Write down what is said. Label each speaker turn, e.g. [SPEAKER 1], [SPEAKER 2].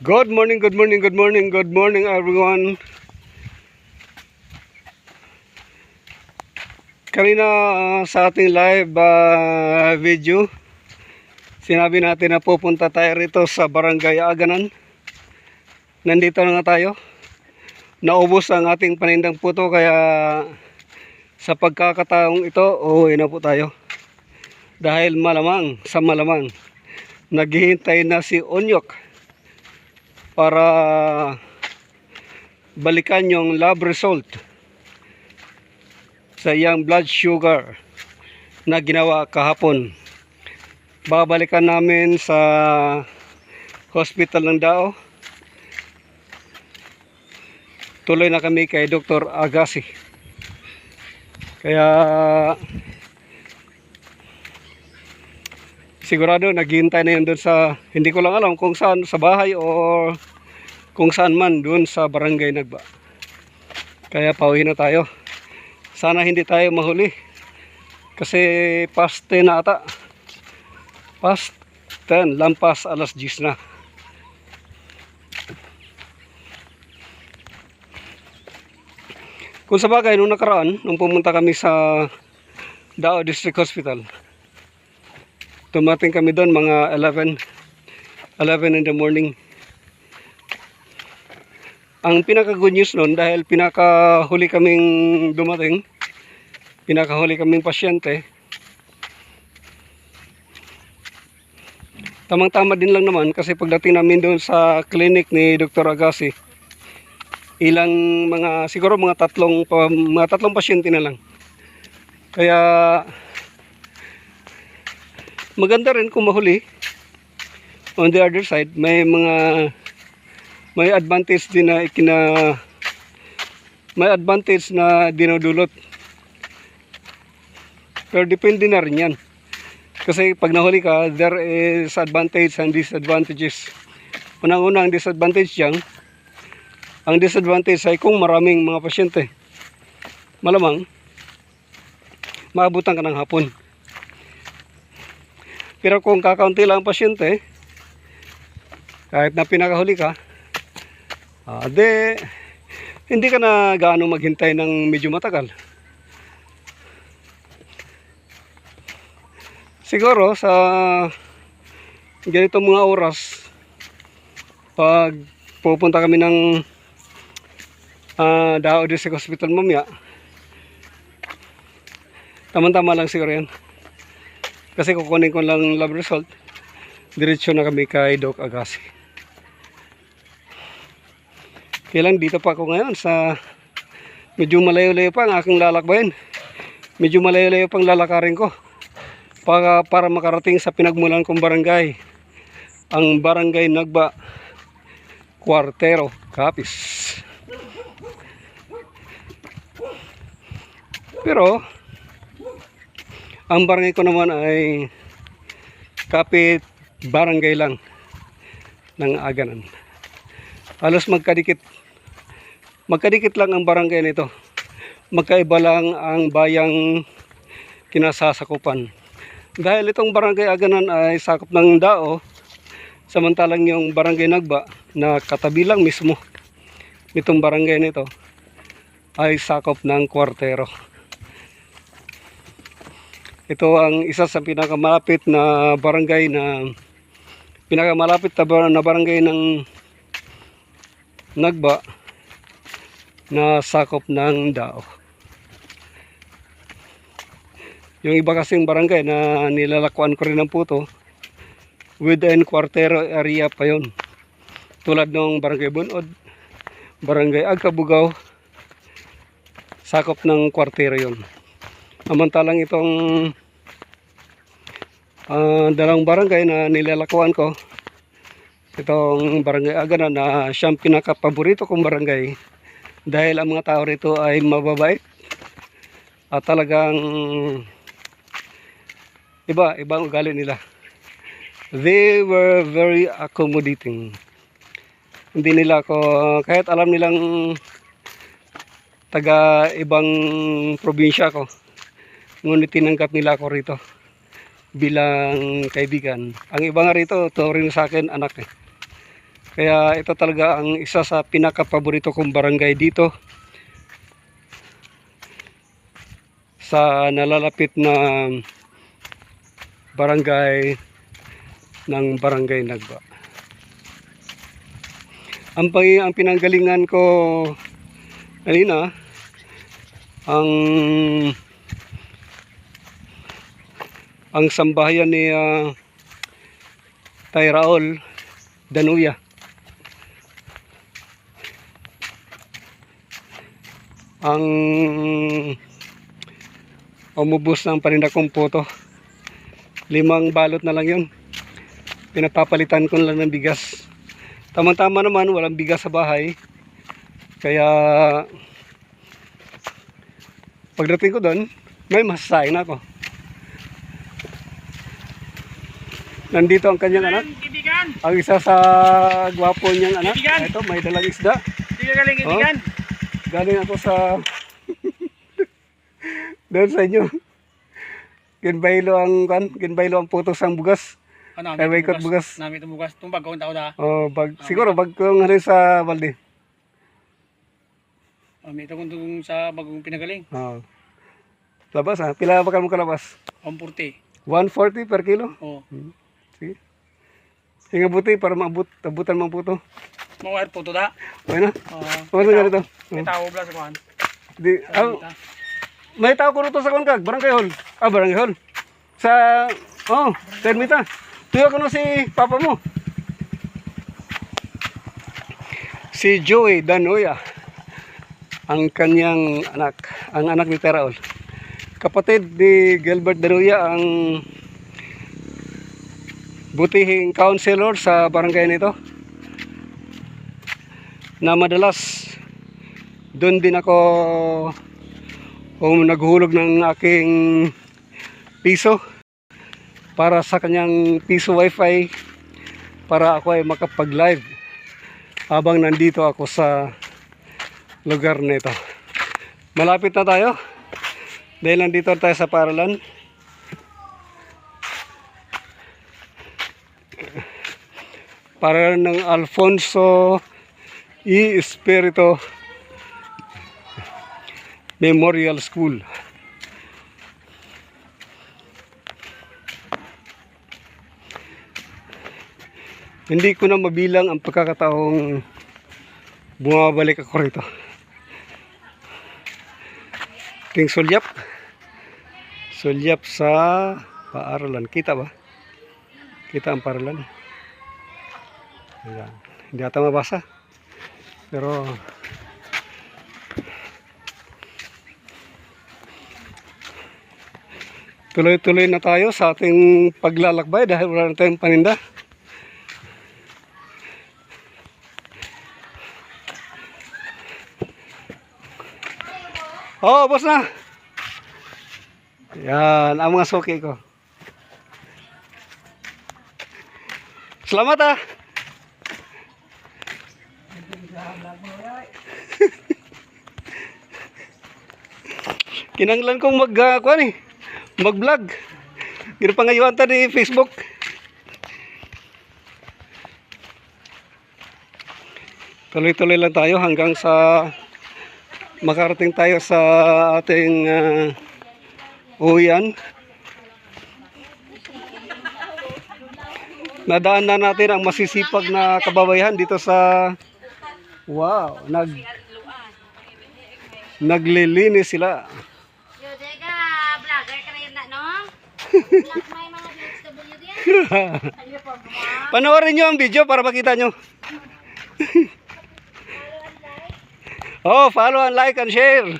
[SPEAKER 1] Good morning, good morning, good morning, good morning everyone. Kanina uh, sa ating live uh, video, sinabi natin na pupunta tayo rito sa Barangay Aganan. Nandito na nga tayo. Naubos ang ating panindang puto kaya sa pagkakataong ito, uuwi na po tayo. Dahil malamang, sa malamang, naghihintay na si Onyok para balikan yung lab result sa iyang blood sugar na ginawa kahapon. Babalikan namin sa hospital ng Dao. Tuloy na kami kay Dr. Agassi. Kaya sigurado naghihintay na yun doon sa hindi ko lang alam kung saan sa bahay o kung saan man doon sa barangay Nagba. Kaya pauwi na tayo. Sana hindi tayo mahuli. Kasi past 10 na ata. Past 10, lampas alas 10 na. Kung sa bagay, nung nakaraan, nung pumunta kami sa Dao District Hospital, Tumating kami doon mga 11 11 in the morning. Ang pinaka good news noon dahil pinakahuli kaming dumating, pinakahuli kaming pasyente. Tamang-tama din lang naman kasi pagdating namin doon sa clinic ni Dr. Agassi, ilang mga siguro mga tatlong mga tatlong pasyente na lang. Kaya maganda rin kung mahuli. On the other side may mga may advantage din na ikina may advantage na dinudulot. Pero depende na rin yan. Kasi pag nahuli ka there is advantage and disadvantages. Unang-una ang disadvantage yan ang disadvantage ay kung maraming mga pasyente malamang maabutan ka ng hapon pero kung kakaunti lang ang pasyente, kahit na pinakahuli ka, ah, de, hindi ka na gaano maghintay ng medyo matagal. Siguro sa ganitong mga oras, pag pupunta kami ng uh, Dao District Hospital mamaya, tama-tama lang siguro yan. Kasi kukunin ko lang lab result. Diretso na kami kay Doc Agassi. Kailan dito pa ako ngayon sa medyo malayo-layo pa ang aking lalakbayin. Medyo malayo-layo pang lalakarin ko para, para makarating sa pinagmulan kong barangay. Ang barangay Nagba Cuartero, Capiz. Pero ang barangay ko naman ay kapit barangay lang ng Aganan. Halos magkadikit. Magkadikit lang ang barangay nito. Magkaiba lang ang bayang kinasasakupan. Dahil itong barangay Aganan ay sakop ng Dao, samantalang yung barangay Nagba na katabi lang mismo nitong barangay nito ay sakop ng kwartero. Ito ang isa sa pinakamalapit na barangay na pinakamalapit na na barangay ng Nagba na sakop ng Dao. Yung iba kasing barangay na nilalakuan ko rin ng puto within Quartero area pa yon. Tulad ng barangay Bunod, barangay Agkabugaw, sakop ng Quartero yon. Samantalang itong ah, dalawang barangay na nilalakuan ko, itong barangay Agana na siyang pinakapaborito kong barangay dahil ang mga tao rito ay mababait at talagang iba, ibang ugali nila. They were very accommodating. Hindi nila ako, kahit alam nilang taga ibang probinsya ko, ngunit tinanggap nila ako rito bilang kaibigan. Ang iba nga rito, to rin sa akin anak eh. Kaya ito talaga ang isa sa pinaka-paborito kong barangay dito sa nalalapit na barangay ng Barangay Nagba. Ang, ang pinanggalingan ko kanina ang ang sambahayan ni uh, Tay Raul Danuya. Ang umubos ng paninda kong puto. Limang balot na lang yun. Pinapapalitan ko lang ng bigas. Tama-tama naman, walang bigas sa bahay. Kaya pagdating ko doon, may masasain ako. Nandito ang kanyang anak. Ang isa sa gwapo niyang anak. Ito, may dalang isda.
[SPEAKER 2] Ka galing kaibigan!
[SPEAKER 1] Galing ako sa... doon sa inyo. Ginbaylo ang kan, ginbaylo ang putos ang bugas.
[SPEAKER 2] Ano,
[SPEAKER 1] Kaya may ikot bugas.
[SPEAKER 2] Nami itong bugas. Itong bagong tao na.
[SPEAKER 1] Oh, bag, siguro bag kong hari sa balde.
[SPEAKER 2] Nami itong itong sa bagong pinagaling.
[SPEAKER 1] Oh. Labas ha. Pila ba ka mo kalabas?
[SPEAKER 2] 140.
[SPEAKER 1] 140 per kilo.
[SPEAKER 2] Oh.
[SPEAKER 1] Sige. Hinga buti para maabot, abutan mo ang puto.
[SPEAKER 2] Mga wire po to da.
[SPEAKER 1] Na?
[SPEAKER 2] Oh.
[SPEAKER 1] Ano nga dito?
[SPEAKER 2] May tao bla sa kuhan.
[SPEAKER 1] Di, ah, may tao ko rito sa Konkag, Barangay Hall. Ah, Barangay Hall. Sa, oh, Termita. Tuyo ko na si papa mo. Si Joey Danoya. Ang kanyang anak. Ang anak ni Teraol. Kapatid ni Gilbert Danoya ang butihing counselor sa barangay nito. Na madalas doon din ako kung naghulog ng aking piso para sa kanyang piso wifi para ako ay makapag live habang nandito ako sa lugar nito malapit na tayo dahil nandito tayo sa paralan paralan ng Alfonso E. Espirito Memorial School. Hindi ko na mabilang ang pagkakataong bumabalik ako rito. Ting sulyap. Sulyap sa paaralan. Kita ba? Kita ang paaralan. Ayan. Hindi ata mabasa. Pero tuloy-tuloy na tayo sa ating paglalakbay dahil wala na tayong paninda. Oh, boss na. Yan, ang mga soke ko. Salamat ah. Kinanglan kong mag, uh, eh, mag-vlog. Gino pa ngayon ta ni Facebook. Tuloy-tuloy lang tayo hanggang sa makarating tayo sa ating uh, uwian. Nadaan na natin ang masisipag na kababayan dito sa Wow, nag naglilinis sila. Panoorin nyo ang video para makita nyo. oh, follow and like and share.